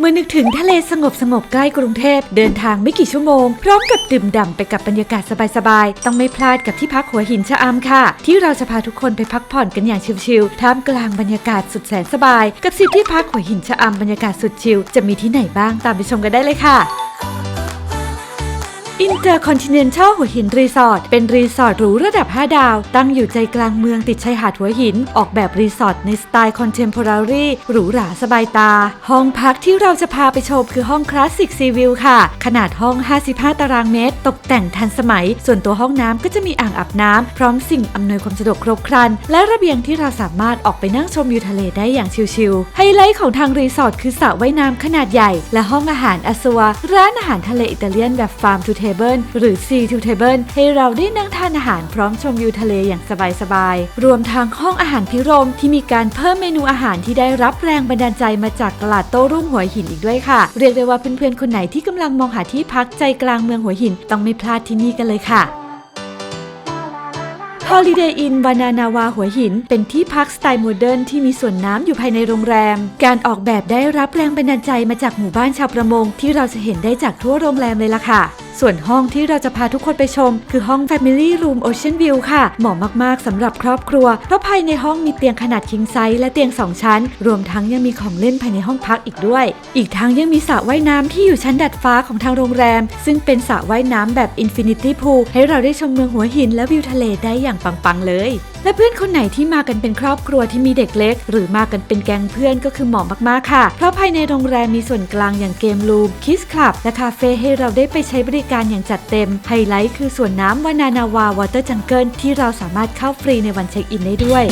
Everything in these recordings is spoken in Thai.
เมื่อนึกถึงทะเลสงบสงบใกล้กรุงเทพเดินทางไม่กี่ชั่วโมง พร้อมกับดื่มด่ำไปกับบรรยากาศสบายๆ ต้องไม่พลาดกับที่พักหัวหินชะอำค่ะ ที่เราจะพาทุกคนไปพักผ่อนกันอย่างชิลๆท่ามกลางบรรยากาศสุดแสนสบาย กับสิที่พักหัวหินชะอำบรรยากาศสุดชิลจะมีที่ไหนบ้างตามไปชมกันได้เลยค่ะ Intercontinental หัวหินรีสอร์ทเป็นรีสอร์ทหรูระดับ 5 ดาว ตั้งอยู่ใจกลางเมืองติดชายหาดหัวหิน ออกแบบรีสอร์ทในสไตล์คอนเทมพอรารีหรูหราสบายตา ห้องพักที่เราจะพาไปชมคือห้องคลาสสิกซีวิวค่ะ ขนาดห้อง 55 ตารางเมตร ตกแต่งทันสมัย ส่วนตัวห้องน้ำก็จะมีอ่างอาบน้ำพร้อมสิ่งอำนวยความสะดวกครบครัน และระเบียงที่เราสามารถออกไปนั่งชมวิวทะเลได้อย่างชิลๆไฮไลท์ของทางรีสอร์ทคือสระว่ายน้ำขนาดใหญ่ และห้องอาหารอาซัวร้านอาหารทะเลอิตาเลียนแบบฟาร์มทูเทเบิลหรือ Sea to Table ให้เราได้นั่งทานอาหารพร้อมชมวิวทะเลอย่างสบายๆ รวมทางห้องอาหารพิรมที่มีการเพิ่มเมนูอาหารที่ได้รับแรงบันดาลใจมาจากตลาดโต้รุ่งหัวหินอีกด้วยค่ะ เรียกได้ว่าเพื่อนๆคนไหนที่กำลังมองหาที่พักใจกลางเมืองหัวหินต้องไม่พลาดที่นี่กันเลยค่ะ Holiday Inn วานานาวาหัวหิน เป็นที่พักสไตล์โมเดิร์นที่มีสวนน้ำอยู่ภายในโรงแรม การออกแบบได้รับแรงบันดาลใจมาจากหมู่บ้านชาวประมงที่เราจะเห็นได้จากทั่วโรงแรมเลยล่ะค่ะ ส่วนห้องที่เราจะพาทุกคนไปชม คือห้อง Family Room Ocean View ค่ะ เหมาะมากๆสำหรับครอบครัว เพราะภายในห้องมีเตียงขนาด king size และเตียง 2 ชั้น รวมทั้งยังมีของเล่นภายในห้องพักอีกด้วย อีกทั้งยังมีสระว่ายน้ำที่อยู่ชั้นดัดฟ้าของทางโรงแรม ซึ่งเป็นสระว่ายน้ำแบบ Infinity Pool ให้เราได้ชมเมืองหัวหินและวิวทะเลได้อย่างปังๆเลยและเพื่อนคนไหนที่มากันเป็นครอบครัวที่มีเด็กเล็ก หรือมากันเป็นแก๊งเพื่อนก็คือเหมาะมากๆค่ะ เพราะภายในโรงแรมมีส่วนกลางอย่างเกมรูมคิสคลับและคาเฟ่ให้เราได้ไปใช้บริการอย่างจัดเต็ม ไฮไลท์คือส่วนน้ำวานานาวาวอเตอร์จังเกิลที่เราสามารถเข้าฟรีในวันเช็คอินได้ด้วย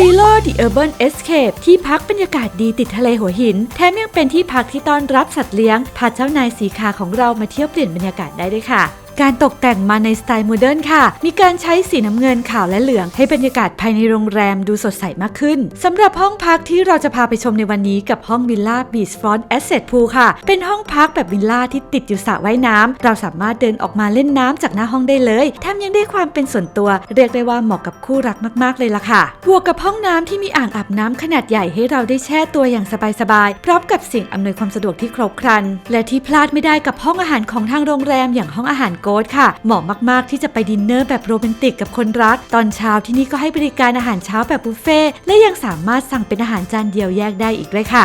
รีโลด The Urban Escape ที่พักบรรยากาศดีติดทะเลหัวหิน แถมยังเป็นที่พักที่ต้อนรับสัตว์เลี้ยงพาเจ้านายสีขาของเรามาเที่ยวเปลี่ยนบรรยากาศได้ด้วยค่ะ การตกแต่งมาในสไตล์โมเดิร์นค่ะ มีการใช้สีน้ำเงินขาวและเหลือง ให้บรรยากาศภายในโรงแรมดูสดใสมากขึ้นสำหรับห้องพักที่เราจะพาไปชมในวันนี้กับห้องวิลล่าบีชฟรอนต์แอสเซทพูลค่ะ เป็นห้องพักแบบวิลล่าที่ติดอยู่สระว่ายน้ำเราสามารถเดินออกมาเล่นน้ำจากหน้าห้องได้เลยแถมยังได้ความเป็นส่วนตัว เรียกได้ว่าเหมาะกับคู่รักมากๆเลยล่ะค่ะบวกกับห้องน้ำที่มีอ่างอาบน้ำขนาดใหญ่ให้เราได้แช่ตัวอย่างสบายๆพร้อมกับสิ่งอำนวยความสะดวกที่ครบครัน และที่พลาดไม่ได้กับห้องอาหารของทางโรงแรมอย่างห้องอาหารโกสค่ะ เหมาะมาก ๆ ที่จะไปดินเนอร์แบบโรแมนติกกับคนรัก ตอนเช้าที่นี่ก็ให้บริการอาหารเช้าแบบบุฟเฟ่ต์และยังสามารถสั่งเป็นอาหารจานเดียวแยกได้อีกด้วยค่ะ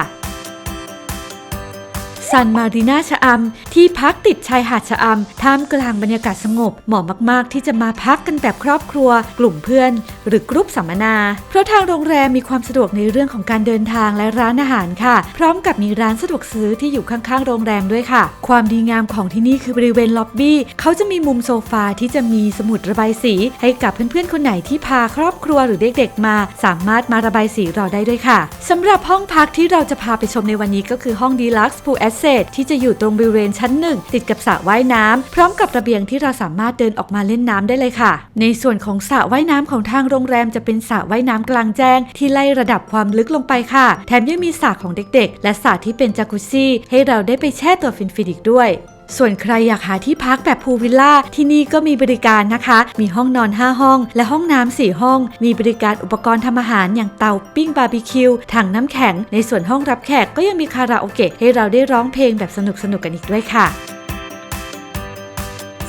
ซันมารีนาชะอำที่พักติดชายหาดชะอำท่ามกลางบรรยากาศสงบ เหมาะมาก ๆ ที่จะมาพักกันแบบครอบครัว กลุ่มเพื่อนหรือกรุ๊ปสัมมนา เพราะทางโรงแรมมีความสะดวกในเรื่องของการเดินทางและร้านอาหารค่ะ พร้อมกับมีร้านสะดวกซื้อที่อยู่ข้างๆ โรงแรมด้วยค่ะ ความดีงามของที่นี่คือบริเวณล็อบบี้เขาจะมีมุมโซฟาที่จะมีสมุดระบายสี ให้กับเพื่อนๆคนไหนที่พาครอบครัวหรือเด็กๆมา สามารถมาระบายสีรอได้ด้วยค่ะสำหรับห้องพักที่เราจะพาไปชมในวันนี้ก็คือห้องดีลักซ์พูแอสเซทที่จะอยู่ตรงบริเวณชั้นหนึ่งติดกับสระว่ายน้ำพร้อมกับระเบียงที่เราสามารถเดินออกมาเล่นน้ำได้เลยค่ะ ในส่วนของสระว่ายน้ำของทางโรงงแรมจะเป็นสระว่ายน้ำกลางแจ้ง ที่ไล่ระดับความลึกลงไปค่ะ แถมยังมีสระของเด็กๆ และสระที่เป็นจากุซซี่ ให้เราได้ไปแช่ตัวฟินๆอีกด้วยส่วนใครอยากหาที่พักแบบพูลวิลล่าที่นี่ก็มีบริการนะคะ มีห้องนอน 5 ห้อง และห้องน้ำ4ห้อง มีบริการอุปกรณ์ทำอาหารอย่างเตาปิ้งบาร์บีคิวถังน้ำแข็ง ในส่วนห้องรับแขกก็ยังมีคาราโอเกะให้เราได้ร้องเพลงแบบสนุกๆกันอีกด้วยค่ะ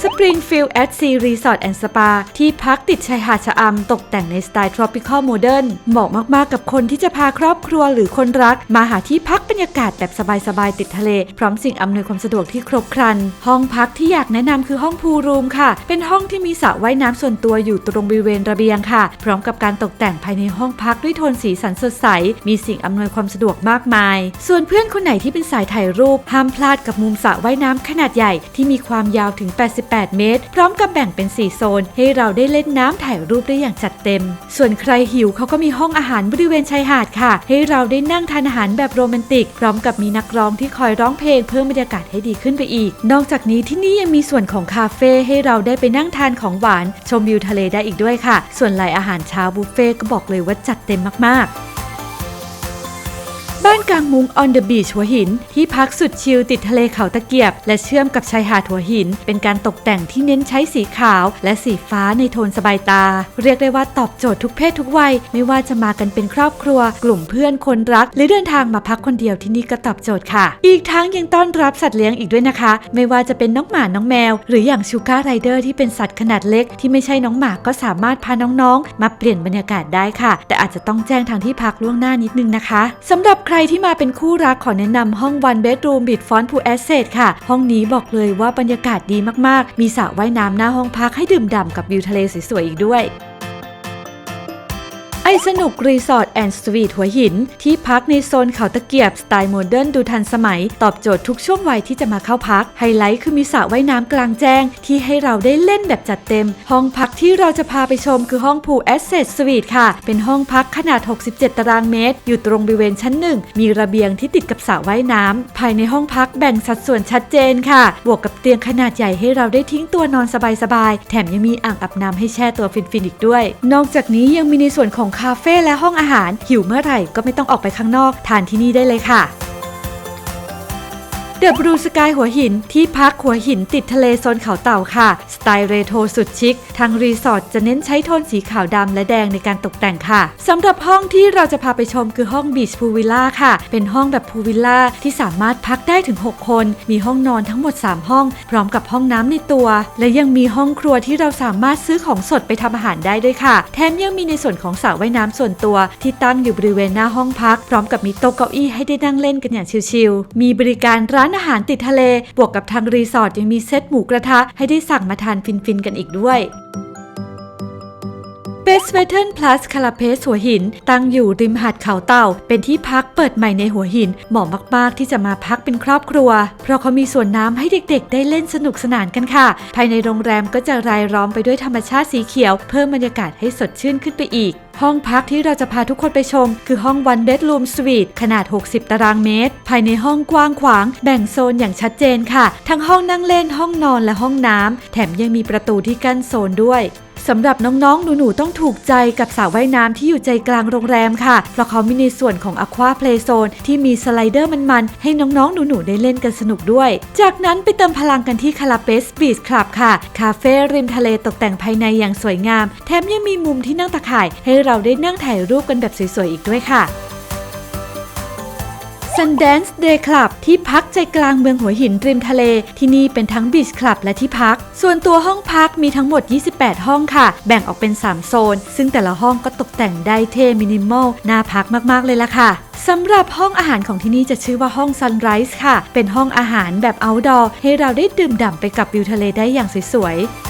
Springfield at Sea Resort and Spa ที่พักติดชายหาดชะอำตกแต่งในสไตล์ tropical modern เหมาะมาก ๆ กับคนที่จะพาครอบครัวหรือคนรัก มาหาที่พักบรรยากาศแบบสบาย ๆ ติดทะเล พร้อมสิ่งอำนวยความสะดวกที่ครบครัน ห้องพักที่อยากแนะนำคือห้องพูลรูมค่ะ เป็นห้องที่มีสระว่ายน้ำส่วนตัวอยู่ตรงบริเวณระเบียงค่ะ พร้อมกับการตกแต่งภายในห้องพักด้วยโทนสีสันสดใส มีสิ่งอำนวยความสะดวกมากมาย ส่วนเพื่อนคนไหนที่เป็นสายถ่ายรูปห้ามพลาดกับมุมสระว่ายน้ำขนาดใหญ่ที่มีความยาวถึง 80 8 เมตร พร้อมกับแบ่งเป็น 4 โซน ให้เราได้เล่นน้ำถ่ายรูปได้อย่างจัดเต็ม ส่วนใครหิวเขาก็มีห้องอาหารบริเวณชายหาดค่ะ ให้เราได้นั่งทานอาหารแบบโรแมนติก พร้อมกับมีนักร้องที่คอยร้องเพลงเพิ่มบรรยากาศให้ดีขึ้นไปอีก นอกจากนี้ที่นี่ยังมีส่วนของคาเฟ่ให้เราได้ไปนั่งทานของหวาน ชมวิวทะเลได้อีกด้วยค่ะ ส่วนรายอาหารเช้าบุฟเฟ่ต์ก็บอกเลยว่าจัดเต็มมากๆ บ้านกลางมุง on the beach หัวหิน ที่พักสุดชิลติดทะเลเขาตะเกียบ และเชื่อมกับชายหาดหัวหิน เป็นการตกแต่งที่เน้นใช้สีขาว และสีฟ้าในโทนสบายตา เรียกได้ว่าตอบโจทย์ทุกเพศทุกวัย ไม่ว่าจะมากันเป็นครอบครัว กลุ่มเพื่อนคนรัก หรือเดินทางมาพักคนเดียวที่นี่ก็ตอบโจทย์ค่ะ อีกทั้งยังต้อนรับสัตว์เลี้ยงอีกด้วยนะคะ ไม่ว่าจะเป็นน้องหมาน้องแมว หรืออย่างชูการ์ไรเดอร์ที่เป็นสัตว์ขนาดเล็ก ที่ไม่ใช่น้องหมาก็สามารถพาน้องๆ มาเปลี่ยนบรรยากาศได้ค่ะ แต่อาจจะต้องแจ้งทางที่พักล่วงหน้านิดนึงนะคะสำหรับใครที่มาเป็นคู่รักขอแนะนำห้อง One Bedroom b i t f o n t Pool Asset ค่ะ ห้องนี้บอกเลยว่าบรรยากาศดีมากๆ มีสระว่ายน้ำหน้าห้องพักให้ดื่มด่ำกับวิวทะเลสวยๆอีกด้วยไอสนุกรีสอร์ท แอนด์สวีทหัวหิน ที่พักในโซนเขาตะเกียบ สไตล์โมเดิร์นดูทันสมัย ตอบโจทย์ทุกช่วงวัยที่จะมาเข้าพัก ไฮไลท์คือมีสระว่ายน้ำกลางแจ้ง ที่ให้เราได้เล่นแบบจัดเต็ม ห้องพักที่เราจะพาไปชมคือห้องพูลแอสเซทสวีทค่ะ เป็นห้องพักขนาด 67 ตารางเมตร อยู่ตรงบริเวณชั้นหนึ่งมีระเบียงที่ติดกับสระว่ายน้ำภายในห้องพักแบ่งสัดส่วนชัดเจนค่ะ บวกกับเตียงขนาดใหญ่ให้เราได้ทิ้งตัวนอนสบายๆแถมยังมีอ่างอาบน้ำให้แช่ตัวฟินๆอีกด้วย นอกจากนี้ยังมีในส่วนของคาเฟ่และห้องอาหารหิวเมื่อไหร่ก็ไม่ต้องออกไปข้างนอก ทานที่นี่ได้เลยค่ะ เดอะบรูสกายหัวหินที่พักหัวหินติดทะเลโซนเขาเต่าค่ะ สไตล์เรโทรสุดชิค ทางรีสอร์ทจะเน้นใช้โทนสีขาวดำและแดงในการตกแต่งค่ะสำหรับห้องที่เราจะพาไปชมคือห้องบีชพูวิลล่าค่ะ เป็นห้องแบบพูวิลล่าที่สามารถพักได้ถึง 6 คน มีห้องนอนทั้งหมด 3 ห้อง พร้อมกับห้องน้ำในตัว และยังมีห้องครัวที่เราสามารถซื้อของสดไปทำอาหารได้ด้วยค่ะ แถมยังมีในส่วนของสระว่ายน้ำส่วนตัว ที่ตั้งอยู่บริเวณหน้าห้องพัก พร้อมกับมีโต๊ะเก้าอี้ให้ได้นั่งเล่นกันอย่างชิลๆมีบริการร้านอาหารติดทะเล บวกกับทางรีสอร์ทยังมีเซตหมูกระทะให้ได้สั่งมาทานฟินๆกันอีกด้วย Best Western Plus คาราเพสหัวหิน ตั้งอยู่ริมหาดเขาเต่า เป็นที่พักเปิดใหม่ในหัวหิน เหมาะมาก ๆ ที่จะมาพักเป็นครอบครัว เพราะเขามีสวนน้ำให้เด็ก ๆ ได้เล่นสนุกสนานกันค่ะ ภายในโรงแรมก็จะรายล้อมไปด้วยธรรมชาติสีเขียว เพิ่มบรรยากาศให้สดชื่นขึ้นไปอีกห้องพักที่เราจะพาทุกคนไปชม คือห้อง One Bedroom Suite ขนาด 60 ตารางเมตร ภายในห้องกว้างขวาง แบ่งโซนอย่างชัดเจนค่ะ ทั้งห้องนั่งเล่นห้องนอนและห้องน้ำ แถมยังมีประตูที่กั้นโซนด้วย สำหรับน้องๆ หนูๆ ต้องถูกใจกับสระว่ายน้ำที่อยู่ใจกลางโรงแรมค่ะ เพราะเขามีในส่วนของ Aqua Play Zone ที่มีสไลเดอร์มันๆ ให้น้องๆ หนูๆ ได้เล่นกันสนุกด้วย จากนั้นไปเติมพลังกันที่คาราเปสบีชคลับค่ะ คาเฟ่ริมทะเลตกแต่งภายในอย่างสวยงาม แถมยังมีมุมที่นั่งตะข่าย ให้เราได้นั่งถ่ายรูปกันแบบสวยๆ อีกด้วยค่ะ Sundance Day Club ที่พักใจกลางเมืองหัวหินริมทะเล ที่นี่เป็นทั้งบีชคลับและที่พัก ส่วนตัวห้องพักมีทั้งหมด 28 ห้องค่ะ แบ่งออกเป็น 3 โซน ซึ่งแต่ละห้องก็ตกแต่งได้เท่มินิมอลน่าพักมากๆเลยล่ะค่ะสำหรับห้องอาหารของที่นี่จะชื่อว่าห้อง Sunrise ค่ะ เป็นห้องอาหารแบบ outdoor ให้เราได้ดื่มด่ำไปกับวิวทะเลได้อย่างสวยๆ